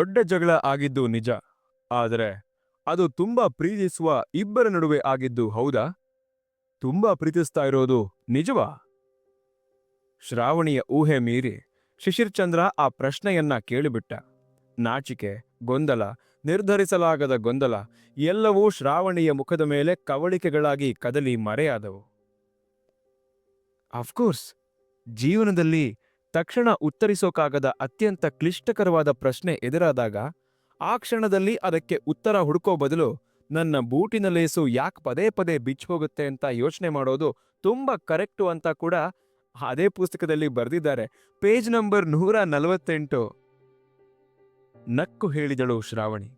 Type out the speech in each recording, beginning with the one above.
ದೊಡ್ಡ ಜಗಳ ಆಗಿದ್ದು ನಿಜ. ಆದರೆ ಅದು ತುಂಬಾ ಪ್ರೀತಿಸುವ ಇಬ್ಬರ ನಡುವೆ ಆಗಿದ್ದು ಹೌದಾ? ತುಂಬಾ ಪ್ರೀತಿಸ್ತಾ ಇರೋದು ನಿಜವಾ? ಶ್ರಾವಣಿಯ ಊಹೆ ಮೀರಿ ಶಿಶಿರ್ಚಂದ್ರ ಆ ಪ್ರಶ್ನೆಯನ್ನ ಕೇಳಿಬಿಟ್ಟ. ನಾಚಿಕೆ, ಗೊಂದಲ, ನಿರ್ಧರಿಸಲಾಗದ ಗೊಂದಲ ಎಲ್ಲವೂ ಶ್ರಾವಣಿಯ ಮುಖದ ಮೇಲೆ ಕವಳಿಕೆಗಳಾಗಿ ಕದಲಿ ಮರೆಯಾದವು. ಅಫ್ಕೋರ್ಸ್ ಜೀವನದಲ್ಲಿ ತಕ್ಷಣ ಉತ್ತರಿಸೋಕಾಗದ ಅತ್ಯಂತ ಕ್ಲಿಷ್ಟಕರವಾದ ಪ್ರಶ್ನೆ ಎದುರಾದಾಗ, ಆ ಕ್ಷಣದಲ್ಲಿ ಅದಕ್ಕೆ ಉತ್ತರ ಹುಡುಕೋ ಬದಲು ನನ್ನ ಬೂಟಿನ ಲೇಸು ಯಾಕೆ ಪದೇ ಪದೇ ಬಿಚ್ಚಿ ಹೋಗುತ್ತೆ ಅಂತ ಯೋಚನೆ ಮಾಡೋದು ತುಂಬಾ ಕರೆಕ್ಟು ಅಂತ ಕೂಡ ಅದೇ ಪುಸ್ತಕದಲ್ಲಿ ಬರೆದಿದ್ದಾರೆ. ಪೇಜ್ ನಂಬರ್ ನೂರ ನಲವತ್ತೆಂಟು. ನಕ್ಕು ಹೇಳಿದಳು ಶ್ರಾವಣಿ.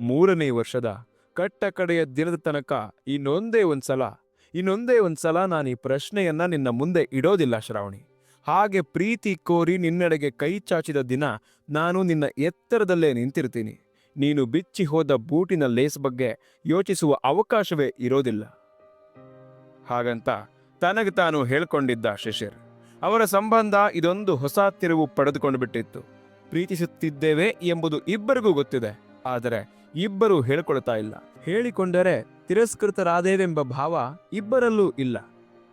ಮೂರನೇ ವರ್ಷದ ಕಟ್ಟ ಕಡೆಯ ದಿನದ ತನಕ ಇನ್ನೊಂದೇ ಒಂದ್ಸಲ ಇನ್ನೊಂದೇ ಒಂದ್ಸಲ ನಾನು ಈ ಪ್ರಶ್ನೆಯನ್ನು ನಿನ್ನ ಮುಂದೆ ಇಡೋದಿಲ್ಲ ಶ್ರಾವಣಿ. ಹಾಗೆ ಪ್ರೀತಿ ಕೋರಿ ನಿನ್ನೆಡೆಗೆ ಕೈ ಚಾಚಿದ ದಿನ ನಾನು ನಿನ್ನ ಎತ್ತರದಲ್ಲೇ ನಿಂತಿರ್ತೀನಿ. ನೀನು ಬಿಚ್ಚಿ ಹೋದ ಬೂಟಿನ ಲೇಸ್ ಬಗ್ಗೆ ಯೋಚಿಸುವ ಅವಕಾಶವೇ ಇರೋದಿಲ್ಲ. ಹಾಗಂತ ತನಗೆ ತಾನು ಹೇಳ್ಕೊಂಡಿದ್ದ ಶಿಶಿರ್ ಅವರ ಸಂಬಂಧ ಇದೊಂದು ಹೊಸ ತಿರುವು ಪಡೆದುಕೊಂಡು ಬಿಟ್ಟಿತ್ತು. ಪ್ರೀತಿಸುತ್ತಿದ್ದೇವೆ ಎಂಬುದು ಇಬ್ಬರಿಗೂ ಗೊತ್ತಿದೆ, ಆದರೆ ಇಬ್ಬರೂ ಹೇಳಿಕೊಳ್ತಾ ಇಲ್ಲ. ಹೇಳಿಕೊಂಡರೆ ತಿರಸ್ಕೃತರಾದೇವೆಂಬ ಭಾವ ಇಬ್ಬರಲ್ಲೂ ಇಲ್ಲ.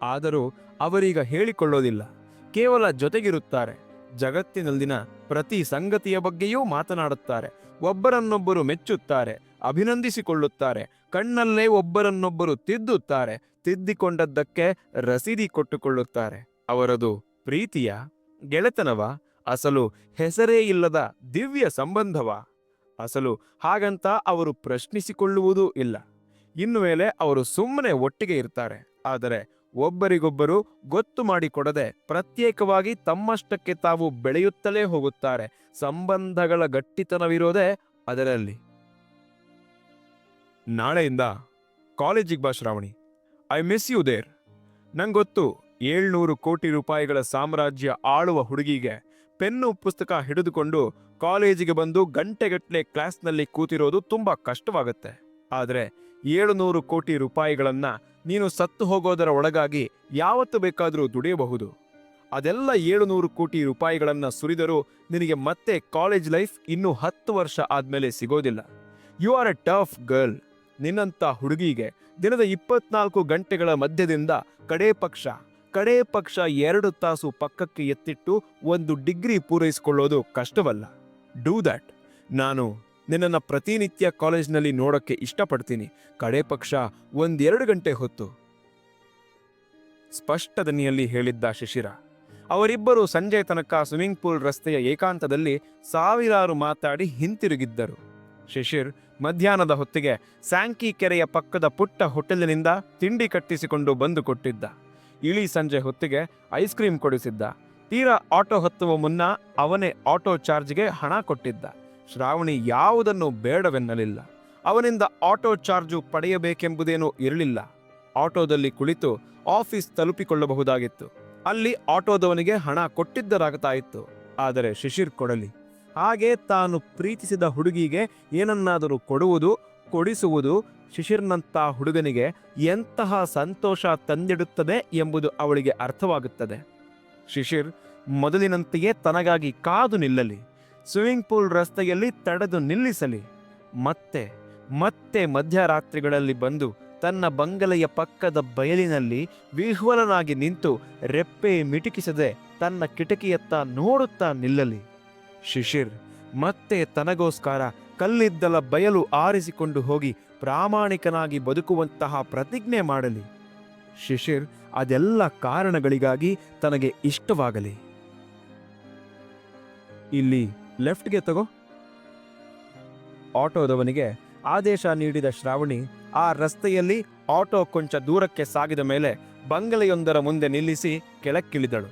ಆದರೂ ಅವರೀಗ ಹೇಳಿಕೊಳ್ಳೋದಿಲ್ಲ. ಕೇವಲ ಜೊತೆಗಿರುತ್ತಾರೆ. ಜಗತ್ತಿನಲ್ಲಿನ ಪ್ರತಿ ಸಂಗತಿಯ ಬಗ್ಗೆಯೂ ಮಾತನಾಡುತ್ತಾರೆ. ಒಬ್ಬರನ್ನೊಬ್ಬರು ಮೆಚ್ಚುತ್ತಾರೆ, ಅಭಿನಂದಿಸಿಕೊಳ್ಳುತ್ತಾರೆ, ಕಣ್ಣಲ್ಲೇ ಒಬ್ಬರನ್ನೊಬ್ಬರು ತಿದ್ದುತ್ತಾರೆ, ತಿದ್ದಿಕೊಂಡದ್ದಕ್ಕೆ ರಸೀದಿ ಕೊಟ್ಟುಕೊಳ್ಳುತ್ತಾರೆ. ಅವರದು ಪ್ರೀತಿಯ ಗೆಳೆತನವ? ಅಸಲು ಹೆಸರೇ ಇಲ್ಲದ ದಿವ್ಯ ಸಂಬಂಧವ? ಅಸಲು ಹಾಗಂತ ಅವರು ಪ್ರಶ್ನಿಸಿಕೊಳ್ಳುವುದೂ ಇಲ್ಲ. ಇನ್ನು ಮೇಲೆ ಅವರು ಸುಮ್ಮನೆ ಒಟ್ಟಿಗೆ ಇರ್ತಾರೆ. ಆದರೆ ಒಬ್ಬರಿಗೊಬ್ಬರು ಗೊತ್ತು ಮಾಡಿಕೊಡದೆ ಪ್ರತ್ಯೇಕವಾಗಿ ತಮ್ಮಷ್ಟಕ್ಕೆ ತಾವು ಬೆಳೆಯುತ್ತಲೇ ಹೋಗುತ್ತಾರೆ. ಸಂಬಂಧಗಳ ಗಟ್ಟಿತನವಿರೋದೇ ಅದರಲ್ಲಿ. ನಾಳೆಯಿಂದ ಕಾಲೇಜಿಗೆ ಬಾ Shravani. I miss you there. ನಂಗೊತ್ತು ಏಳ್ನೂರು ಕೋಟಿ ರೂಪಾಯಿಗಳ ಸಾಮ್ರಾಜ್ಯ ಆಳುವ ಹುಡುಗಿಗೆ ಪೆನ್ನು ಪುಸ್ತಕ ಹಿಡಿದುಕೊಂಡು ಕಾಲೇಜಿಗೆ ಬಂದು ಗಂಟೆಗಟ್ಟಲೆ ಕ್ಲಾಸ್ನಲ್ಲಿ ಕೂತಿರೋದು ತುಂಬಾ ಕಷ್ಟವಾಗುತ್ತೆ. ಆದರೆ ಏಳುನೂರು ಕೋಟಿ ರೂಪಾಯಿಗಳನ್ನ ನೀನು ಸತ್ತು ಹೋಗೋದರ ಒಳಗಾಗಿ ಯಾವತ್ತು ಬೇಕಾದರೂ ದುಡಿಯಬಹುದು. ಅದೆಲ್ಲ ಏಳುನೂರು ಕೋಟಿ ರೂಪಾಯಿಗಳನ್ನ ಸುರಿದರೂ ನಿನಗೆ ಮತ್ತೆ ಕಾಲೇಜ್ ಲೈಫ್ ಇನ್ನೂ ಹತ್ತು ವರ್ಷ ಆದ್ಮೇಲೆ ಸಿಗೋದಿಲ್ಲ. You are a tough girl ನಿನ್ನಂಥ ಹುಡುಗಿಗೆ ದಿನದ ಇಪ್ಪತ್ನಾಲ್ಕು ಗಂಟೆಗಳ ಮಧ್ಯದಿಂದ ಕಡೇ ಪಕ್ಷ ಕಡೇ ಪಕ್ಷ ಎರಡು ತಾಸು ಪಕ್ಕಕ್ಕೆ ಎತ್ತಿಟ್ಟು ಒಂದು ಡಿಗ್ರಿ ಪೂರೈಸಿಕೊಳ್ಳೋದು ಕಷ್ಟವಲ್ಲ. ಡೂ ದ್ಯಾಟ್ ನಾನು ನಿನ್ನನ್ನು ಪ್ರತಿನಿತ್ಯ ಕಾಲೇಜ್ನಲ್ಲಿ ನೋಡೋಕ್ಕೆ ಇಷ್ಟಪಡ್ತೀನಿ. ಕಡೇ ಪಕ್ಷ ಒಂದೆರಡು ಗಂಟೆ ಹೊತ್ತು. ಸ್ಪಷ್ಟ ದನಿಯಲ್ಲಿ ಹೇಳಿದ್ದ ಶಿಶಿರ, ಅವರಿಬ್ಬರು ಸಂಜೆ ತನಕ ಸ್ವಿಮ್ಮಿಂಗ್ ಪೂಲ್ ರಸ್ತೆಯ ಏಕಾಂತದಲ್ಲಿ ಸಾವಿರಾರು ಮಾತಾಡಿ ಹಿಂತಿರುಗಿದ್ದರು. ಶಿಶಿರ್ ಮಧ್ಯಾಹ್ನದ ಹೊತ್ತಿಗೆ ಸ್ಯಾಂಕಿ ಕೆರೆಯ ಪಕ್ಕದ ಪುಟ್ಟ ಹೋಟೆಲಿನಿಂದ ತಿಂಡಿ ಕಟ್ಟಿಸಿಕೊಂಡು ಬಂದು ಕೊಟ್ಟಿದ್ದ. ಇಳಿ ಸಂಜೆ ಹೊತ್ತಿಗೆ ಐಸ್ ಕ್ರೀಂ ಕೊಡಿಸಿದ್ದ. ತೀರಾ ಆಟೋ ಹತ್ತುವ ಮುನ್ನ ಅವನೇ ಆಟೋ ಚಾರ್ಜ್ಗೆ ಹಣ ಕೊಟ್ಟಿದ್ದ. ಶ್ರಾವಣಿ ಯಾವುದನ್ನು ಬೇಡವೆನ್ನಲಿಲ್ಲ. ಅವನಿಂದ ಆಟೋ ಚಾರ್ಜು ಪಡೆಯಬೇಕೆಂಬುದೇನೂ ಇರಲಿಲ್ಲ. ಆಟೋದಲ್ಲಿ ಕುಳಿತು ಆಫೀಸ್ ತಲುಪಿಕೊಳ್ಳಬಹುದಾಗಿತ್ತು. ಅಲ್ಲಿ ಆಟೋದವನಿಗೆ ಹಣ ಕೊಟ್ಟಿದ್ದರಾಗ್ತಾ ಇತ್ತು. ಆದರೆ ಶಿಶಿರ್ ಕೊಡಲಿ. ಹಾಗೆ ತಾನು ಪ್ರೀತಿಸಿದ ಹುಡುಗಿಗೆ ಏನನ್ನಾದರೂ ಕೊಡುವುದು, ಕೊಡಿಸುವುದು ಶಿಶಿರ್ನಂಥ ಹುಡುಗನಿಗೆ ಎಂತಹ ಸಂತೋಷ ತಂದಿಡುತ್ತದೆ ಎಂಬುದು ಅವಳಿಗೆ ಅರ್ಥವಾಗುತ್ತದೆ. ಶಿಶಿರ್ ಮೊದಲಿನಂತೆಯೇ ತನಗಾಗಿ ಕಾದು ನಿಲ್ಲಲಿ. ಸ್ವಿಮ್ಮಿಂಗ್ ಪೂಲ್ ರಸ್ತೆಯಲ್ಲಿ ತಡೆದು ನಿಲ್ಲಿಸಲಿ. ಮತ್ತೆ ಮತ್ತೆ ಮಧ್ಯರಾತ್ರಿಗಳಲ್ಲಿ ಬಂದು ತನ್ನ ಬಂಗಲೆಯ ಪಕ್ಕದ ಬಯಲಿನಲ್ಲಿ ವಿಹ್ವಲನಾಗಿ ನಿಂತು ರೆಪ್ಪೆ ಮಿಟುಕಿಸದೆ ತನ್ನ ಕಿಟಕಿಯತ್ತ ನೋಡುತ್ತಾ ನಿಲ್ಲಲಿ. ಶಿಶಿರ್, ಮತ್ತೆ ತನಗೋಸ್ಕರ ಕಲ್ಲಿದ್ದಲ ಬಯಲು ಆರಿಸಿಕೊಂಡು ಹೋಗಿ ಪ್ರಾಮಾಣಿಕನಾಗಿ ಬದುಕುವಂತಹ ಪ್ರತಿಜ್ಞೆ ಮಾಡಲಿ. ಶಿಶಿರ್, ಅದೆಲ್ಲ ಕಾರಣಗಳಿಗಾಗಿ ತನಗೆ ಇಷ್ಟವಾಗಲಿ. ಇಲ್ಲಿ ಲೆಫ್ಟ್ಗೆ ತಗೋ. ಆಟೋದವನಿಗೆ ಆದೇಶ ನೀಡಿದ ಶ್ರಾವಣಿ ಆ ರಸ್ತೆಯಲ್ಲಿ ಆಟೋ ಕೊಂಚ ದೂರಕ್ಕೆ ಸಾಗಿದ ಮೇಲೆ ಬಂಗಲೆಯೊಂದರ ಮುಂದೆ ನಿಲ್ಲಿಸಿ ಕೆಳಕ್ಕಿಳಿದಳು.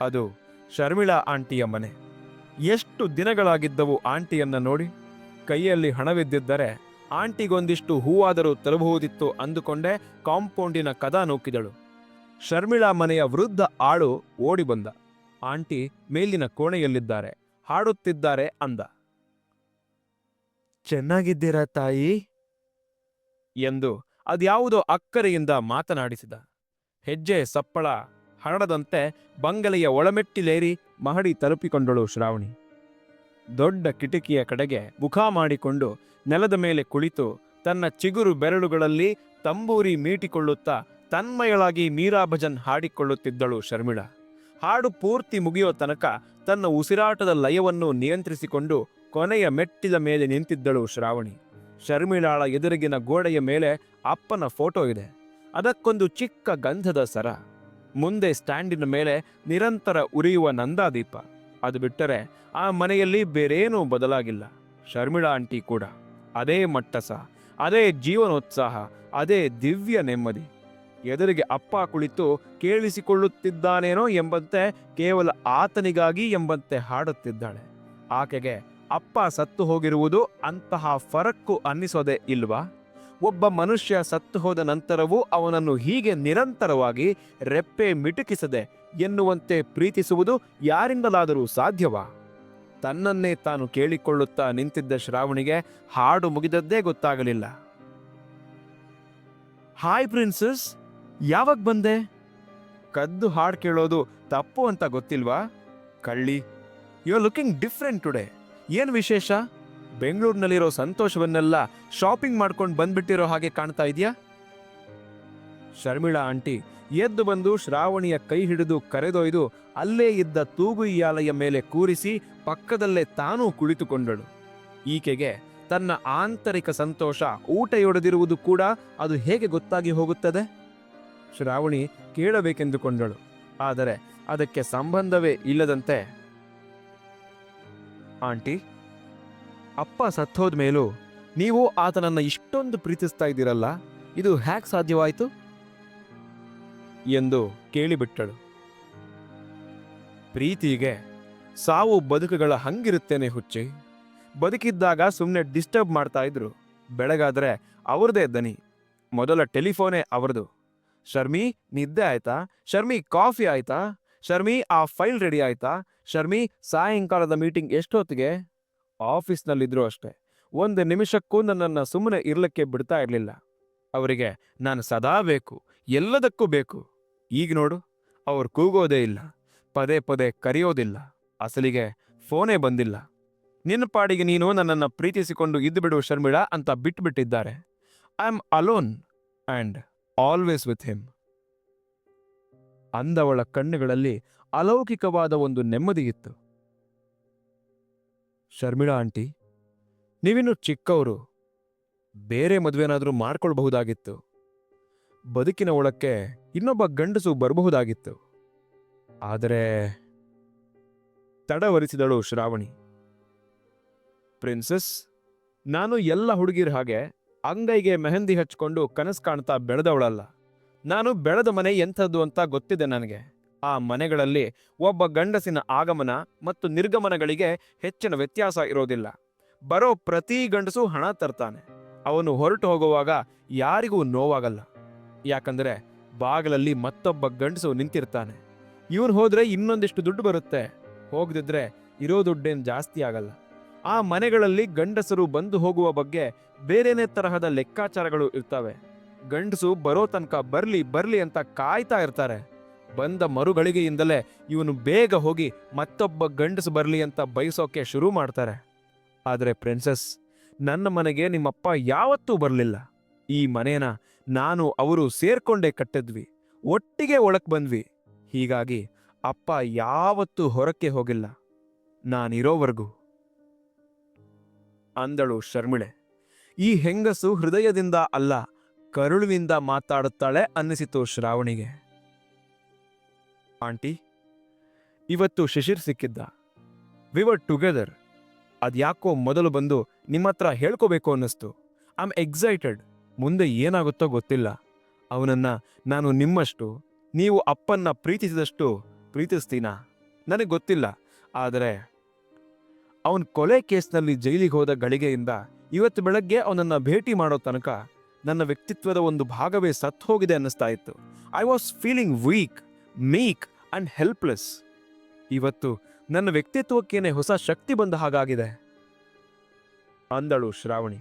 ಅದು ಶರ್ಮಿಳಾ ಆಂಟಿಯ ಮನೆ. ಎಷ್ಟು ದಿನಗಳಾಗಿದ್ದವು ಆಂಟಿಯನ್ನ ನೋಡಿ. ಕೈಯಲ್ಲಿ ಹಣವಿದ್ದಿದ್ದರೆ ಆಂಟಿಗೊಂದಿಷ್ಟು ಹೂವಾದರೂ ತಲುಬಹುದಿತ್ತು ಅಂದುಕೊಂಡೇ ಕಾಂಪೌಂಡಿನ ಕದ ನೂಕಿದಳು. ಶರ್ಮಿಳಾ ಮನೆಯ ವೃದ್ಧ ಆಳು ಓಡಿ ಬಂದ ಆಂಟಿ ಮೇಲಿನ ಕೋಣೆಯಲ್ಲಿದ್ದಾರೆ. ಹಾಡುತ್ತಿದ್ದಾರೆ ಅಂದ. ಚೆನ್ನಾಗಿದ್ದೀರಾ ತಾಯಿ? ಎಂದು ಅದ್ಯಾವುದೋ ಅಕ್ಕರೆಯಿಂದ ಮಾತನಾಡಿಸಿದ. ಹೆಜ್ಜೆ ಸಪ್ಪಳ ಹರಡದಂತೆ ಬಂಗಲೆಯ ಒಳಮೆಟ್ಟಿಲೇರಿ ಮಹಡಿ ತಲುಪಿಕೊಂಡಳು ಶ್ರಾವಣಿ. ದೊಡ್ಡ ಕಿಟಕಿಯ ಕಡೆಗೆ ಮುಖ ಮಾಡಿಕೊಂಡು ನೆಲದ ಮೇಲೆ ಕುಳಿತು ತನ್ನ ಚಿಗುರು ಬೆರಳುಗಳಲ್ಲಿ ತಂಬೂರಿ ಮೀಟಿಕೊಳ್ಳುತ್ತಾ ತನ್ಮಯಳಾಗಿ ಮೀರಾ ಭಜನ್ ಹಾಡಿಕೊಳ್ಳುತ್ತಿದ್ದಳು ಶರ್ಮಿಳಾ. ಹಾಡು ಪೂರ್ತಿ ಮುಗಿಯೋ ತನಕ ತನ್ನ ಉಸಿರಾಟದ ಲಯವನ್ನು ನಿಯಂತ್ರಿಸಿಕೊಂಡು ಕೊನೆಯ ಮೆಟ್ಟಿದ ಮೇಲೆ ನಿಂತಿದ್ದಳು ಶ್ರಾವಣಿ. ಶರ್ಮಿಳಾಳ ಎದುರಿಗಿನ ಗೋಡೆಯ ಮೇಲೆ ಅಪ್ಪನ ಫೋಟೋ ಇದೆ. ಅದಕ್ಕೊಂದು ಚಿಕ್ಕ ಗಂಧದ ಸರ. ಮುಂದೆ ಸ್ಟ್ಯಾಂಡಿನ ಮೇಲೆ ನಿರಂತರ ಉರಿಯುವ ನಂದಾದೀಪ. ಅದು ಬಿಟ್ಟರೆ ಆ ಮನೆಯಲ್ಲಿ ಬೇರೇನೂ ಬದಲಾಗಿಲ್ಲ. ಶರ್ಮಿಳಾ ಆಂಟಿ ಕೂಡ. ಅದೇ ಮಟ್ಟಸ. ಅದೇ ಜೀವನೋತ್ಸಾಹ. ಅದೇ ದಿವ್ಯ ನೆಮ್ಮದಿ. ಎದುರಿಗೆ ಅಪ್ಪ ಕುಳಿತು ಕೇಳಿಸಿಕೊಳ್ಳುತ್ತಿದ್ದಾನೇನೋ ಎಂಬಂತೆ ಕೇವಲ ಆತನಿಗಾಗಿ ಎಂಬಂತೆ ಹಾಡುತ್ತಿದ್ದಾಳೆ. ಆಕೆಗೆ, ಅಪ್ಪ ಸತ್ತು ಹೋಗಿರುವುದು ಅಂತಹ ಫರಕ್ಕು ಅನ್ನಿಸೋದೇ ಇಲ್ವಾ? ಒಬ್ಬ ಮನುಷ್ಯ ಸತ್ತು ಹೋದ ನಂತರವೂ ಅವನನ್ನು ಹೀಗೆ ನಿರಂತರವಾಗಿ ರೆಪ್ಪೆ ಮಿಟುಕಿಸದೆ ಎನ್ನುವಂತೆ ಪ್ರೀತಿಸುವುದು ಯಾರಿಂದಲಾದರೂ ಸಾಧ್ಯವಾ? ತನ್ನನ್ನೇ ತಾನು ಕೇಳಿಕೊಳ್ಳುತ್ತಾ ನಿಂತಿದ್ದ ಶ್ರಾವಣಿಗೆ ಹಾಡು ಮುಗಿದದ್ದೇ ಗೊತ್ತಾಗಲಿಲ್ಲ. Hi princess! ಯಾವಾಗ ಬಂದೆ? ಕದ್ದು ಹಾಡು ಕೇಳೋದು ತಪ್ಪು ಅಂತ ಗೊತ್ತಿಲ್ವಾ? ಕಳ್ಳಿ, you are looking different today. ಏನು ವಿಶೇಷ? ಬೆಂಗಳೂರಿನಲ್ಲಿರೋ ಸಂತೋಷವನ್ನೆಲ್ಲ ಶಾಪಿಂಗ್ ಮಾಡ್ಕೊಂಡು ಬಂದ್ಬಿಟ್ಟಿರೋ ಹಾಗೆ ಕಾಣ್ತಾ ಇದೆಯಾ? ಶರ್ಮಿಳಾ ಆಂಟಿ, ಎದ್ದು ಬಂದು ಶ್ರಾವಣಿಯ ಕೈ ಹಿಡಿದು ಕರೆದೊಯ್ದು ಅಲ್ಲೇ ಇದ್ದ ತೂಗುಯ್ಯಾಲೆಯ ಮೇಲೆ ಕೂರಿಸಿ ಪಕ್ಕದಲ್ಲೇ ತಾನೂ ಕುಳಿತುಕೊಂಡಳು. ಈಕೆಗೆ ತನ್ನ ಆಂತರಿಕ ಸಂತೋಷ ಊಟ ಯೊಡೆದಿರುವುದು ಕೂಡ ಅದು ಹೇಗೆ ಗೊತ್ತಾಗಿ ಹೋಗುತ್ತದೆ? ಶ್ರಾವಣಿ ಕೇಳಬೇಕೆಂದುಕೊಂಡಳು. ಆದರೆ ಅದಕ್ಕೆ ಸಂಬಂಧವೇ ಇಲ್ಲದಂತೆ, ಆಂಟಿ, ಅಪ್ಪ ಸತ್ತೋದ ಮೇಲೂ ನೀವು ಆತನನ್ನು ಇಷ್ಟೊಂದು ಪ್ರೀತಿಸ್ತಾ ಇದ್ದೀರಲ್ಲ, ಇದು ಹ್ಯಾಕ್ ಸಾಧ್ಯವಾಯಿತು? ಎಂದು ಕೇಳಿಬಿಟ್ಟಳು. ಪ್ರೀತಿಗೆ ಸಾವು ಬದುಕುಗಳ ಹಂಗಿರುತ್ತೇನೆ ಹುಚ್ಚಿ. ಬದುಕಿದ್ದಾಗ ಸುಮ್ಮನೆ ಡಿಸ್ಟರ್ಬ್ ಮಾಡ್ತಾ ಇದ್ರು. ಬೆಳಗಾದ್ರೆ ಅವ್ರದೇ ದನಿ. ಮೊದಲ ಟೆಲಿಫೋನೇ ಅವ್ರದು. ಶರ್ಮಿ, ನಿದ್ದೆ ಆಯ್ತಾ? ಶರ್ಮಿ, ಕಾಫಿ ಆಯ್ತಾ? ಶರ್ಮಿ, ಆ ಫೈಲ್ ರೆಡಿ ಆಯ್ತಾ? ಶರ್ಮಿ, ಸಾಯಂಕಾಲದ ಮೀಟಿಂಗ್ ಎಷ್ಟೊತ್ತಿಗೆ? ಆಫೀಸ್ನಲ್ಲಿದ್ರು ಅಷ್ಟೇ. ಒಂದು ನಿಮಿಷಕ್ಕೂ ನನ್ನನ್ನು ಸುಮ್ಮನೆ ಇರಲಿಕ್ಕೆ ಬಿಡ್ತಾ ಇರಲಿಲ್ಲ. ಅವರಿಗೆ, ನಾನು ಸದಾ ಬೇಕು, ಎಲ್ಲದಕ್ಕೂ ಬೇಕು. ಈಗ ನೋಡು, ಅವ್ರು ಕೂಗೋದೇ ಇಲ್ಲ. ಪದೇ ಪದೇ ಕರೆಯೋದಿಲ್ಲ. ಅಸಲಿಗೆ ಫೋನೇ ಬಂದಿಲ್ಲ. ನಿನ್ನ ಪಾಡಿಗೆ ನೀನು ನನ್ನನ್ನು ಪ್ರೀತಿಸಿಕೊಂಡು ಇದ್ದು ಬಿಡು ಶರ್ಮಿಳಾ ಅಂತ ಬಿಟ್ಬಿಟ್ಟಿದ್ದಾರೆ. I am alone and always with him ಅಂದವಳ ಕಣ್ಣುಗಳಲ್ಲಿ ಅಲೌಕಿಕವಾದ ಒಂದು ನೆಮ್ಮದಿ ಇತ್ತು. ಶರ್ಮಿಳಾ ಆಂಟಿ, ನೀವಿನ್ನು ಚಿಕ್ಕವರು, ಬೇರೆ ಮದುವೆನಾದರೂ ಮಾಡ್ಕೊಳ್ಬಹುದಾಗಿತ್ತು. ಬದುಕಿನ ಒಳಕ್ಕೆ ಇನ್ನೊಬ್ಬ ಗಂಡಸು ಬರಬಹುದಾಗಿತ್ತು. ಆದರೆ ತಡವರಿಸಿದಳು ಶ್ರಾವಣಿ. ಪ್ರಿನ್ಸಸ್, ನಾನು ಎಲ್ಲ ಹುಡುಗಿರ ಹಾಗೆ ಅಂಗೈಗೆ ಮೆಹಂದಿ ಹಚ್ಕೊಂಡು ಕನಸು ಕಾಣ್ತಾ ಬೆಳೆದವಳಲ್ಲ. ನಾನು ಬೆಳೆದ ಮನೆ ಎಂಥದ್ದು ಅಂತ ಗೊತ್ತಿದೆ ನನಗೆ. ಆ ಮನೆಗಳಲ್ಲಿ ಒಬ್ಬ ಗಂಡಸಿನ ಆಗಮನ ಮತ್ತು ನಿರ್ಗಮನಗಳಿಗೆ ಹೆಚ್ಚಿನ ವ್ಯತ್ಯಾಸ ಇರೋದಿಲ್ಲ. ಬರೋ ಪ್ರತಿ ಗಂಡಸು ಹಣ ತರ್ತಾನೆ. ಅವನು ಹೊರಟು ಹೋಗುವಾಗ ಯಾರಿಗೂ ನೋವಾಗಲ್ಲ. ಯಾಕಂದರೆ ಬಾಗಿಲಲ್ಲಿ ಮತ್ತೊಬ್ಬ ಗಂಡಸು ನಿಂತಿರ್ತಾನೆ. ಇವನು ಹೋದರೆ ಇನ್ನೊಂದಿಷ್ಟು ದುಡ್ಡು ಬರುತ್ತೆ. ಹೋಗದಿದ್ರೆ ಇರೋ ದುಡ್ಡೇನು ಜಾಸ್ತಿ ಆಗಲ್ಲ. ಆ ಮನೆಗಳಲ್ಲಿ ಗಂಡಸರು ಬಂದು ಹೋಗುವ ಬಗ್ಗೆ ಬೇರೆನೇ ತರಹದ ಲೆಕ್ಕಾಚಾರಗಳು ಇರ್ತವೆ. ಗಂಡಸು ಬರೋ ತನಕ ಬರ್ಲಿ ಬರ್ಲಿ ಅಂತ ಕಾಯ್ತಾ ಇರ್ತಾರೆ. ಬಂದ ಮರುಗಳಿಗೆಯಿಂದಲೇ ಇವನು ಬೇಗ ಹೋಗಿ ಮತ್ತೊಬ್ಬ ಗಂಡಸು ಬರ್ಲಿ ಅಂತ ಬಯಸೋಕೆ ಶುರು ಮಾಡ್ತಾರೆ. ಆದರೆ ಪ್ರಿನ್ಸಸ್, ನನ್ನ ಮನೆಗೆ ನಿಮ್ಮಪ್ಪ ಯಾವತ್ತೂ ಬರಲಿಲ್ಲ. ಈ ಮನೇನ ನಾನು ಅವರು ಸೇರ್ಕೊಂಡೇ ಕಟ್ಟಿದ್ವಿ. ಒಟ್ಟಿಗೆ ಒಳಕ್ ಬಂದ್ವಿ. ಹೀಗಾಗಿ ಅಪ್ಪ ಯಾವತ್ತೂ ಹೊರಕ್ಕೆ ಹೋಗಿಲ್ಲ. ನಾನಿರೋವರೆಗೂ. ಅಂದಳು ಶರ್ಮಿಳೆ. ಈ ಹೆಂಗಸು ಹೃದಯದಿಂದ ಅಲ್ಲ ಕರುಳುವಿಂದ ಮಾತಾಡುತ್ತಾಳೆ ಅನ್ನಿಸಿತು ಶ್ರಾವಣಿಗೆ. ಆಂಟಿ, ಇವತ್ತು ಶಿಶಿರ್ ಸಿಕ್ಕಿದ್ದ. ವಿ ವರ್ ಟುಗೆದರ್ ಅದ್ಯಾಕೋ ಮೊದಲು ಬಂದು ನಿಮ್ಮ ಹತ್ರ ಹೇಳ್ಕೋಬೇಕು ಅನ್ನಿಸ್ತು. ಐ ಆಮ್ ಎಕ್ಸೈಟೆಡ್ ಮುಂದೆ ಏನಾಗುತ್ತೋ ಗೊತ್ತಿಲ್ಲ. ಅವನನ್ನ ನಾನು ನಿಮ್ಮಷ್ಟು, ನೀವು ಅಪ್ಪನ್ನ ಪ್ರೀತಿಸಿದಷ್ಟು ಪ್ರೀತಿಸ್ತೀನಾ? ನನಗೆ ಗೊತ್ತಿಲ್ಲ. ಆದರೆ ಅವನ್ ಕೊಲೆ ಕೇಸ್ನಲ್ಲಿ ಜೈಲಿಗೆ ಹೋದ ಗಳಿಗೆಯಿಂದ ಇವತ್ತು ಬೆಳಗ್ಗೆ ಅವನನ್ನ ಭೇಟಿ ಮಾಡೋ ತನಕ ನನ್ನ ವ್ಯಕ್ತಿತ್ವದ ಒಂದು ಭಾಗವೇ ಸತ್ತು ಹೋಗಿದೆ ಅನ್ನಿಸ್ತಾ ಇತ್ತು. I was feeling weak, meek and helpless. ಇವತ್ತು ನನ್ನ ವ್ಯಕ್ತಿತ್ವಕ್ಕೇನೆ ಹೊಸ ಶಕ್ತಿ ಬಂದ ಹಾಗಾಗಿದೆ. ಅಂದಳು ಶ್ರಾವಣಿ.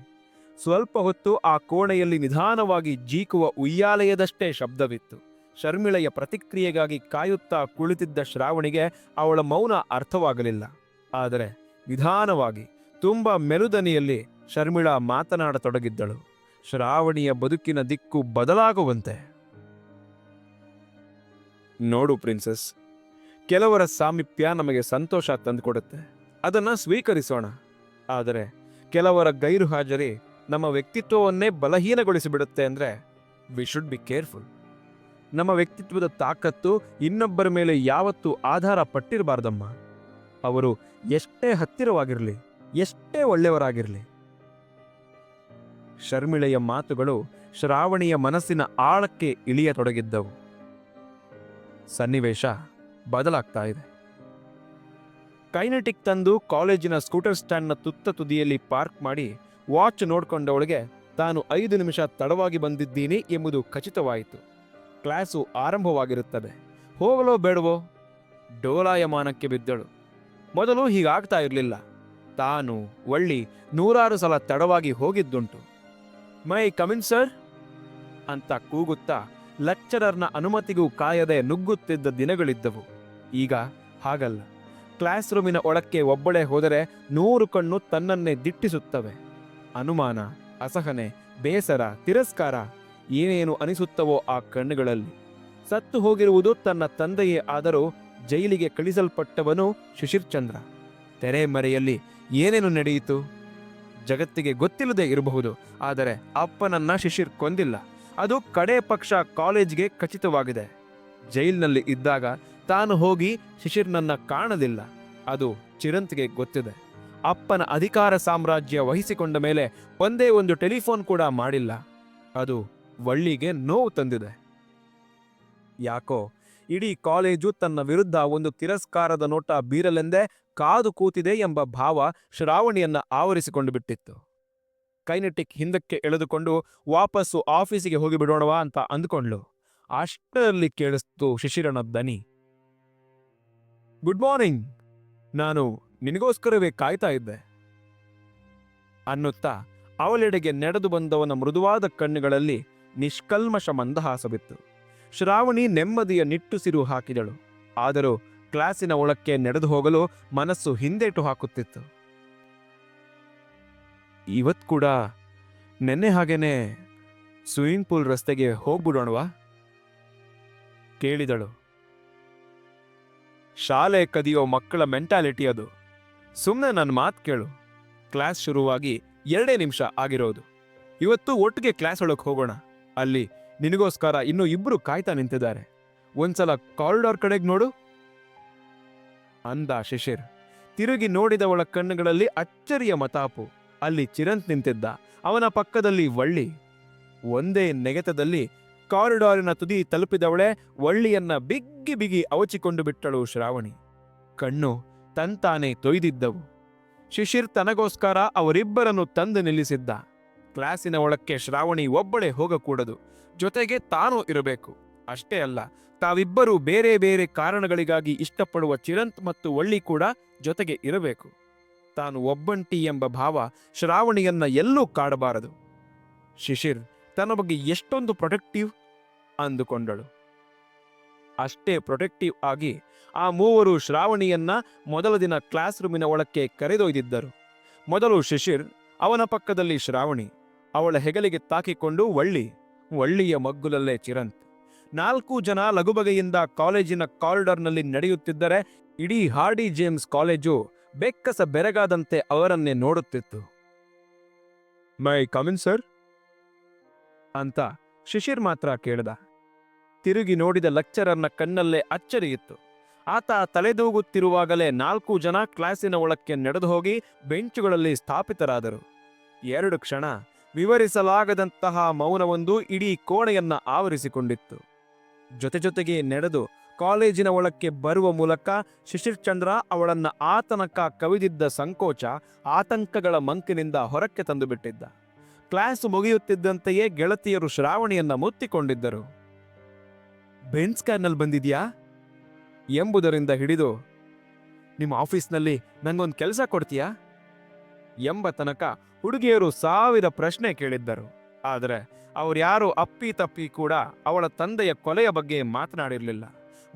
ಸ್ವಲ್ಪ ಹೊತ್ತು ಆ ಕೋಣೆಯಲ್ಲಿ ನಿಧಾನವಾಗಿ ಜೀಕುವ ಉಯ್ಯಾಲಯದಷ್ಟೇ ಶಬ್ದವಿತ್ತು. ಶರ್ಮಿಳೆಯ ಪ್ರತಿಕ್ರಿಯೆಗಾಗಿ ಕಾಯುತ್ತಾ ಕುಳಿತಿದ್ದ ಶ್ರಾವಣಿಗೆ ಅವಳ ಮೌನ ಅರ್ಥವಾಗಲಿಲ್ಲ. ಆದರೆ ನಿಧಾನವಾಗಿ ತುಂಬ ಮೆಲುದನಿಯಲ್ಲಿ ಶರ್ಮಿಳಾ ಮಾತನಾಡತೊಡಗಿದ್ದಳು. ಶ್ರಾವಣಿಯ ಬದುಕಿನ ದಿಕ್ಕು ಬದಲಾಗುವಂತೆ. ನೋಡು ಪ್ರಿನ್ಸಸ್, ಕೆಲವರ ಸಾಮೀಪ್ಯ ನಮಗೆ ಸಂತೋಷ ತಂದುಕೊಡುತ್ತೆ. ಅದನ್ನು ಸ್ವೀಕರಿಸೋಣ. ಆದರೆ ಕೆಲವರ ಗೈರು ಹಾಜರಿ ನಮ್ಮ ವ್ಯಕ್ತಿತ್ವವನ್ನೇ ಬಲಹೀನಗೊಳಿಸಿಬಿಡುತ್ತೆ ಅಂದರೆ ವಿ ಶುಡ್ ಬಿ ಕೇರ್ಫುಲ್ ನಮ್ಮ ವ್ಯಕ್ತಿತ್ವದ ತಾಕತ್ತು ಇನ್ನೊಬ್ಬರ ಮೇಲೆ ಯಾವತ್ತೂ ಆಧಾರ ಪಟ್ಟಿರಬಾರ್ದಮ್ಮ ಅವರು ಎಷ್ಟೇ ಹತ್ತಿರವಾಗಿರಲಿ, ಎಷ್ಟೇ ಒಳ್ಳೆಯವರಾಗಿರಲಿ. ಶರ್ಮಿಳೆಯ ಮಾತುಗಳು ಶ್ರಾವಣಿಯ ಮನಸ್ಸಿನ ಆಳಕ್ಕೆ ಇಳಿಯತೊಡಗಿದ್ದವು. ಸನ್ನಿವೇಶ ಬದಲಾಗ್ತಾ ಇದೆ. ಕೈನೆಟಿಕ್ ತಂದು ಕಾಲೇಜಿನ ಸ್ಕೂಟರ್ ಸ್ಟ್ಯಾಂಡ್ನ ತುತ್ತ ತುದಿಯಲ್ಲಿ ಪಾರ್ಕ್ ಮಾಡಿ ವಾಚ್ ನೋಡ್ಕೊಂಡವಳಿಗೆ ತಾನು ಐದು ನಿಮಿಷ ತಡವಾಗಿ ಬಂದಿದ್ದೀನಿ ಎಂಬುದು ಖಚಿತವಾಯಿತು. ಕ್ಲಾಸು ಆರಂಭವಾಗಿರುತ್ತದೆ. ಹೋಗಲೋ ಬೇಡವೋ? ಡೋಲಾಯಮಾನಕ್ಕೆ ಬಿದ್ದಳು. ಮೊದಲು ಹೀಗಾಗ್ತಾ ಇರಲಿಲ್ಲ. ತಾನು ಒಳ್ಳಿ ನೂರಾರು ಸಲ ತಡವಾಗಿ ಹೋಗಿದ್ದುಂಟು. ಮೈ ಕಮಿನ್ ಸರ್? ಅಂತ ಕೂಗುತ್ತಾ ಲೆಕ್ಚರರ್ನ ಅನುಮತಿಗೂ ಕಾಯದೆ ನುಗ್ಗುತ್ತಿದ್ದ ದಿನಗಳಿದ್ದವು. ಈಗ ಹಾಗಲ್ಲ. ಕ್ಲಾಸ್ ರೂಮಿನ ಒಳಕ್ಕೆ ಒಬ್ಬಳೇ ಹೋದರೆ ನೂರು ಕಣ್ಣು ತನ್ನನ್ನೇ ದಿಟ್ಟಿಸುತ್ತವೆ. ಅನುಮಾನ, ಅಸಹನೆ, ಬೇಸರ, ತಿರಸ್ಕಾರ ಏನೇನು ಅನಿಸುತ್ತವೋ ಆ ಕಣ್ಣುಗಳಲ್ಲಿ. ಸತ್ತು ಹೋಗಿರುವುದು ತನ್ನ ತಂದೆಯೇ ಆದರೂ ಜೈಲಿಗೆ ಕಳಿಸಲ್ಪಟ್ಟವನು ಶಿಶಿರ್ಚಂದ್ರ ತೆರೆಮರೆಯಲ್ಲಿ ಏನೇನು ನಡೆಯಿತು? ಜಗತ್ತಿಗೆ ಗೊತ್ತಿಲ್ಲದೆ ಇರಬಹುದು, ಆದರೆ ಅಪ್ಪನನ್ನ ಶಿಶಿರ್ ಕೊಂದಿಲ್ಲ. ಅದು ಕಡೆ ಪಕ್ಷ ಕಾಲೇಜ್ಗೆ ಖಚಿತವಾಗಿದೆ. ಜೈಲಿನಲ್ಲಿ ಇದ್ದಾಗ ತಾನು ಹೋಗಿ ಶಿಶಿರ್ನನ್ನ ಕಾಣಲಿಲ್ಲ. ಅದು ಚಿರಂತ್ಗೆ ಗೊತ್ತಿದೆ. ಅಪ್ಪನ ಅಧಿಕಾರ ಸಾಮ್ರಾಜ್ಯ ವಹಿಸಿಕೊಂಡ ಮೇಲೆ ಒಂದೇ ಒಂದು ಟೆಲಿಫೋನ್ ಕೂಡ ಮಾಡಿಲ್ಲ. ಅದು ವಳ್ಳಿಗೆ ನೋವು ತಂದಿದೆ. ಯಾಕೋ ಇಡೀ ಕಾಲೇಜು ತನ್ನ ವಿರುದ್ಧ ಒಂದು ತಿರಸ್ಕಾರದ ನೋಟ ಬೀರಲೆಂದೇ ಕಾದು ಕೂತಿದೆ ಎಂಬ ಭಾವ ಶ್ರಾವಣಿಯನ್ನ ಆವರಿಸಿಕೊಂಡು ಬಿಟ್ಟಿತ್ತು. ಕೈನೆಟಿಕ್ ಹಿಂದಕ್ಕೆ ಎಳೆದುಕೊಂಡು ವಾಪಸ್ಸು ಆಫೀಸಿಗೆ ಹೋಗಿಬಿಡೋಣವಾ ಅಂತ ಅಂದ್ಕೊಂಡ್ಲು. ಅಷ್ಟರಲ್ಲಿ ಕೇಳಿಸ್ತು ಶಿಶಿರನ ದನಿ ಗುಡ್ ಮಾರ್ನಿಂಗ್. ನಾನು ನಿನಗೋಸ್ಕರವೇ ಕಾಯ್ತಾ ಇದ್ದೆ. ಅನ್ನುತ್ತಾ ಅವಳೆಡೆಗೆ ನಡೆದು ಬಂದವನ ಮೃದುವಾದ ಕಣ್ಣುಗಳಲ್ಲಿ ನಿಷ್ಕಲ್ಮಶ ಮಂದಹಾಸವಿತ್ತು. ಶ್ರಾವಣಿ ನೆಮ್ಮದಿಯ ನಿಟ್ಟುಸಿರು ಹಾಕಿದಳು. ಆದರೂ ಕ್ಲಾಸಿನ ಒಳಕ್ಕೆ ನಡೆದು ಹೋಗಲು ಮನಸ್ಸು ಹಿಂದೇಟು ಹಾಕುತ್ತಿತ್ತು. ಇವತ್ ಕೂಡ ನೆನ್ನೆ ಹಾಗೇನೆ ಸ್ವಿಮ್ಮಿಂಗ್ ಪೂಲ್ ರಸ್ತೆಗೆ ಹೋಗ್ಬಿಡೋಣವಾ? ಕೇಳಿದಳು. ಶಾಲೆ ಕದಿಯೋ ಮಕ್ಕಳ ಮೆಂಟಾಲಿಟಿ ಅದು. ಸುಮ್ಮನೆ ನನ್ನ ಮಾತು ಕೇಳು. ಕ್ಲಾಸ್ ಶುರುವಾಗಿ ಎರಡೇ ನಿಮಿಷ ಆಗಿರೋದು. ಇವತ್ತು ಒಟ್ಟಿಗೆ ಕ್ಲಾಸ್ ಒಳಗೆ ಹೋಗೋಣ. ಅಲ್ಲಿ ನಿನಗೋಸ್ಕರ ಇನ್ನೂ ಇಬ್ರು ಕಾಯ್ತಾ ನಿಂತಿದ್ದಾರೆ. ಒಂದ್ಸಲ ಕಾರಿಡಾರ್ ಕಡೆಗೆ ನೋಡು. ಅಂದ ಶಿಶಿರ್. ತಿರುಗಿ ನೋಡಿದವಳ ಕಣ್ಣುಗಳಲ್ಲಿ ಅಚ್ಚರಿಯ ಮತಾಪು. ಅಲ್ಲಿ ಚಿರಂತ್ ನಿಂತಿದ್ದ. ಅವನ ಪಕ್ಕದಲ್ಲಿ ವಳ್ಳಿ. ಒಂದೇ ನೆಗೆತದಲ್ಲಿ ಕಾರಿಡಾರಿನ ತುದಿ ತಲುಪಿದವಳೆ ವಳ್ಳಿಯನ್ನ ಬಿಗ್ಗಿ ಬಿಗಿ ಅವಚಿಕೊಂಡು ಬಿಟ್ಟಳು ಶ್ರಾವಣಿ. ಕಣ್ಣು ತಂತಾನೆ ತೊಯ್ದಿದ್ದವು. ಶಿಶಿರ್ ತನಗೋಸ್ಕರ ಅವರಿಬ್ಬರನ್ನು ತಂದು ನಿಲ್ಲಿಸಿದ್ದ. ಕ್ಲಾಸಿನ ಒಳಕ್ಕೆ ಶ್ರಾವಣಿ ಒಬ್ಬಳೇ ಹೋಗಕೂಡದು. ಜೊತೆಗೆ ತಾನೂ ಇರಬೇಕು. ಅಷ್ಟೇ ಅಲ್ಲ, ತಾವಿಬ್ಬರೂ ಬೇರೆ ಬೇರೆ ಕಾರಣಗಳಿಗಾಗಿ ಇಷ್ಟಪಡುವ ಚಿರಂತ್ ಮತ್ತು ಒಳ್ಳಿ ಕೂಡ ಜೊತೆಗೆ ಇರಬೇಕು. ತಾನು ಒಬ್ಬಂಟಿ ಎಂಬ ಭಾವ ಶ್ರಾವಣಿಯನ್ನ ಎಲ್ಲೂ ಕಾಡಬಾರದು. ಶಿಶಿರ್, ತನ್ನ ಬಗ್ಗೆ ಎಷ್ಟೊಂದು ಪ್ರೊಟೆಕ್ಟಿವ್? ಅಂದುಕೊಂಡಳು. ಅಷ್ಟೇ ಪ್ರೊಟೆಕ್ಟಿವ್ ಆಗಿ ಆ ಮೂವರು ಶ್ರಾವಣಿಯನ್ನ ಮೊದಲ ದಿನ ಕ್ಲಾಸ್ ರೂಮಿನ ಒಳಕ್ಕೆ ಕರೆದೊಯ್ದಿದ್ದರು. ಮೊದಲು ಶಿಶಿರ್, ಅವನ ಪಕ್ಕದಲ್ಲಿ ಶ್ರಾವಣಿ. ಅವಳ ಹೆಗಲಿಗೆ ತಾಕಿಕೊಂಡು ವಳ್ಳಿ ವಳ್ಳಿಯ ಮಗ್ಗುಲಲ್ಲೇ ಚಿರಂತ್. ನಾಲ್ಕು ಜನ ಲಘುಬಗೆಯಿಂದ ಕಾಲೇಜಿನ ಕಾರಿಡಾರ್ನಲ್ಲಿ ನಡೆಯುತ್ತಿದ್ದರೆ ಇಡೀ ಹಾರ್ಡಿ ಜೇಮ್ಸ್ ಕಾಲೇಜು ಬೆಕ್ಕಸ ಬೆರಗಾದಂತೆ ಅವರನ್ನೇ ನೋಡುತ್ತಿತ್ತು. ಮೈ ಕಮಿನ್ ಸರ್. ಅಂತ ಶಿಶಿರ್ ಮಾತ್ರ ಕೇಳ್ದ. ತಿರುಗಿ ನೋಡಿದ ಲೆಕ್ಚರರ್ನ ಕಣ್ಣಲ್ಲೇ ಅಚ್ಚರಿಯಿತ್ತು ಆತ ತಲೆದೂಗುತ್ತಿರುವಾಗಲೇ ನಾಲ್ಕು ಜನ ಕ್ಲಾಸಿನ ಒಳಕ್ಕೆ ನಡೆದು ಹೋಗಿ ಬೆಂಚುಗಳಲ್ಲಿ ಸ್ಥಾಪಿತರಾದರು. ಎರಡು ಕ್ಷಣ ವಿವರಿಸಲಾಗದಂತಹ ಮೌನವೊಂದು ಇಡೀ ಕೋಣೆಯನ್ನ ಆವರಿಸಿಕೊಂಡಿತ್ತು. ಜೊತೆ ಜೊತೆಗೆ ನಡೆದು ಕಾಲೇಜಿನ ಒಳಕ್ಕೆ ಬರುವ ಮೂಲಕ ಶಿಶಿರ್ಚಂದ್ರ ಅವಳನ್ನ ಆತನಕ ಕವಿದಿದ್ದ ಸಂಕೋಚ ಆತಂಕಗಳ ಮಂಕಿನಿಂದ ಹೊರಕ್ಕೆ ತಂದುಬಿಟ್ಟಿದ್ದ. ಕ್ಲಾಸ್ ಮುಗಿಯುತ್ತಿದ್ದಂತೆಯೇ ಗೆಳತಿಯರು ಶ್ರಾವಣಿಯನ್ನ ಮುತ್ತಿಕೊಂಡಿದ್ದರು. ಬೆನ್ಸ್ ಕಾರ್ನಲ್ಲಿ ಬಂದಿದ್ಯಾ? ಎಂಬುದರಿಂದ ಹಿಡಿದು, ನಿಮ್ಮ ಆಫೀಸ್ನಲ್ಲಿ ನಂಗೊಂದು ಕೆಲಸ ಕೊಡ್ತೀಯಾ? ಎಂಬ ತನಕ ಹುಡುಗಿಯರು ಸಾವಿರ ಪ್ರಶ್ನೆ ಕೇಳಿದ್ದರು. ಆದರೆ ಅವರ್ಯಾರು ಅಪ್ಪಿ ತಪ್ಪಿ ಕೂಡ ಅವಳ ತಂದೆಯ ಕೊಲೆಯ ಬಗ್ಗೆ ಮಾತನಾಡಿರಲಿಲ್ಲ.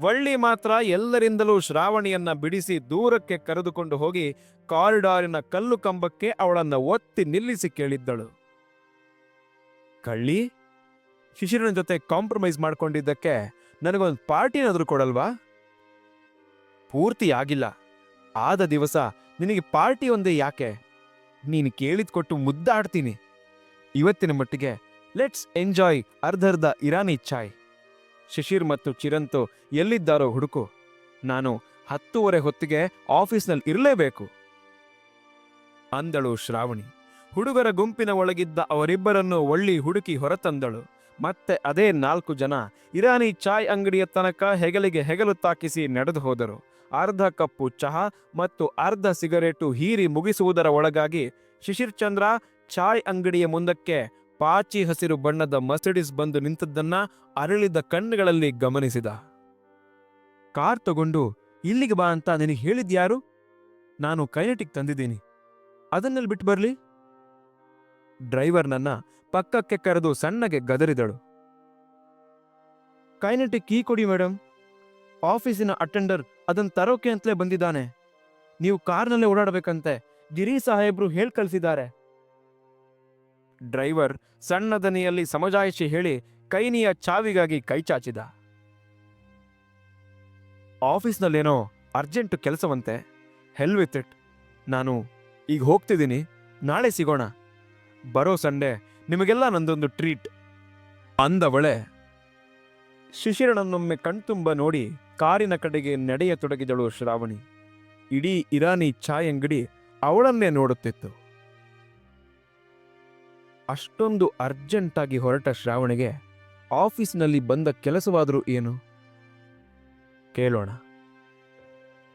ವಳ್ಳಿ ಮಾತ್ರ ಎಲ್ಲರಿಂದಲೂ ಶ್ರಾವಣಿಯನ್ನ ಬಿಡಿಸಿ ದೂರಕ್ಕೆ ಕರೆದುಕೊಂಡು ಹೋಗಿ ಕಾರಿಡಾರಿನ ಕಲ್ಲು ಕಂಬಕ್ಕೆ ಅವಳನ್ನ ಒತ್ತಿ ನಿಲ್ಲಿಸಿ ಕೇಳಿದ್ದಳು. ಕಳ್ಳಿ, ಶಿಶಿರನ ಜೊತೆ ಕಾಂಪ್ರಮೈಸ್ ಮಾಡ್ಕೊಂಡಿದ್ದಕ್ಕೆ ನನಗೊಂದು ಪಾರ್ಟಿನಾದ್ರೂ ಕೊಡಲ್ವಾ? ಪೂರ್ತಿ ಆಗಿಲ್ಲ. ಆದ ದಿವಸ ನಿನಗೆ ಪಾರ್ಟಿ ಒಂದೇ ಯಾಕೆ? ನೀನು ಕೇಳಿದ್ ಕೊಟ್ಟು ಮುದ್ದಾಡ್ತೀನಿ. ಇವತ್ತಿನ ಮಟ್ಟಿಗೆ ಲೆಟ್ಸ್ ಎಂಜಾಯ್ ಅರ್ಧರ್ಧ ಇರಾನಿ ಚಾಯ್. ಶಿಶಿರ್ ಮತ್ತು ಚಿರಂತು ಎಲ್ಲಿದ್ದಾರೋ ಹುಡುಕು, ನಾನು ಹತ್ತುವರೆ ಹೊತ್ತಿಗೆ ಆಫೀಸ್ನಲ್ಲಿ ಇರಲೇಬೇಕು. ಅಂದಳು ಶ್ರಾವಣಿ. ಹುಡುಗರ ಗುಂಪಿನ ಒಳಗಿದ್ದ ಅವರಿಬ್ಬರನ್ನು ಒಳ್ಳಿ ಹುಡುಕಿ ಹೊರತಂದಳು. ಮತ್ತೆ ಅದೇ ನಾಲ್ಕು ಜನ ಇರಾನಿ ಚಾಯ್ ಅಂಗಡಿಯ ತನಕ ಹೆಗಲಿಗೆ ಹೆಗಲು ತಾಕಿಸಿ ನಡೆದು ಹೋದರು ಅರ್ಧ ಕಪ್ಪು ಚಹಾ ಮತ್ತು ಅರ್ಧ ಸಿಗರೇಟು ಹೀರಿ ಮುಗಿಸುವುದರ ಒಳಗಾಗಿ ಶಿಶಿರ್ ಚಂದ್ರ ಚಾಯ್ ಅಂಗಡಿಯ ಮುಂದಕ್ಕೆ ಪಾಚಿ ಹಸಿರು ಬಣ್ಣದ ಮರ್ಸಿಡಿಸ್ ಬಂದು ನಿಂತದ್ದನ್ನ ಅರಳಿದ ಕಣ್ಣುಗಳಲ್ಲಿ ಗಮನಿಸಿದ. ಕಾರ್ ತಗೊಂಡು, ಇಲ್ಲಿಗೆ ಬಾ ಅಂತ ನಿನಗೆ ಹೇಳಿದ್ಯಾರು? ನಾನು ಕೈನೆಟಿಕ್ ತಂದಿದ್ದೀನಿ. ಅದನ್ನಲ್ಲಿ ಬಿಟ್ಟು ಬರಲಿ? ಡ್ರೈವರ್ ನನ್ನ ಪಕ್ಕಕ್ಕೆ ಕರೆದು ಸಣ್ಣಗೆ ಗದರಿದಳು. ಕೈನೆಟಿಕ್ ಕೀ ಕೊಡಿ ಮೇಡಮ್ ಆಫೀಸಿನ ಅಟೆಂಡರ್ ಅದನ್ನು ತರೋಕೆ ಅಂತಲೇ ಬಂದಿದ್ದಾನೆ. ನೀವು ಕಾರ್ನಲ್ಲೇ ಓಡಾಡಬೇಕಂತೆ, ಗಿರಿ ಸಾಹೇಬ್ರು ಹೇಳ್ ಕಳಿಸಿದ್ದಾರೆ. ಡ್ರೈವರ್ ಸಣ್ಣದನಿಯಲ್ಲಿ ಸಮಜಾಯಿಷಿ ಹೇಳಿ ಕೈನಿಯ ಚಾವಿಗಾಗಿ ಕೈ ಚಾಚಿದ. ಆಫೀಸ್ನಲ್ಲೇನೋ ಅರ್ಜೆಂಟ್ ಕೆಲಸವಂತೆ, ಹೆಲ್ ವಿತ್ ಇಟ್. ನಾನು ಈಗ ಹೋಗ್ತಿದ್ದೀನಿ, ನಾಳೆ ಸಿಗೋಣ. ಬರೋ ಸಂಡೆ ನಿಮಗೆಲ್ಲ ನಂದೊಂದು ಟ್ರೀಟ್. ಅಂದವಳೆ ಶಿಶಿರನನ್ನೊಮ್ಮೆ ಕಣ್ತುಂಬ ನೋಡಿ ಕಾರಿನ ಕಡೆಗೆ ನಡೆಯತೊಡಗಿದಳು ಶ್ರಾವಣಿ. ಇಡೀ ಇರಾನಿ ಚಾಯ್ ಅಂಗಡಿ ಅವಳನ್ನೇ ನೋಡುತ್ತಿತ್ತು. ಅಷ್ಟೊಂದು ಅರ್ಜೆಂಟಾಗಿ ಹೊರಟ ಶ್ರಾವಣಿಗೆ ಆಫೀಸ್ನಲ್ಲಿ ಬಂದ ಕೆಲಸವಾದರೂ ಏನು? ಕೇಳೋಣ.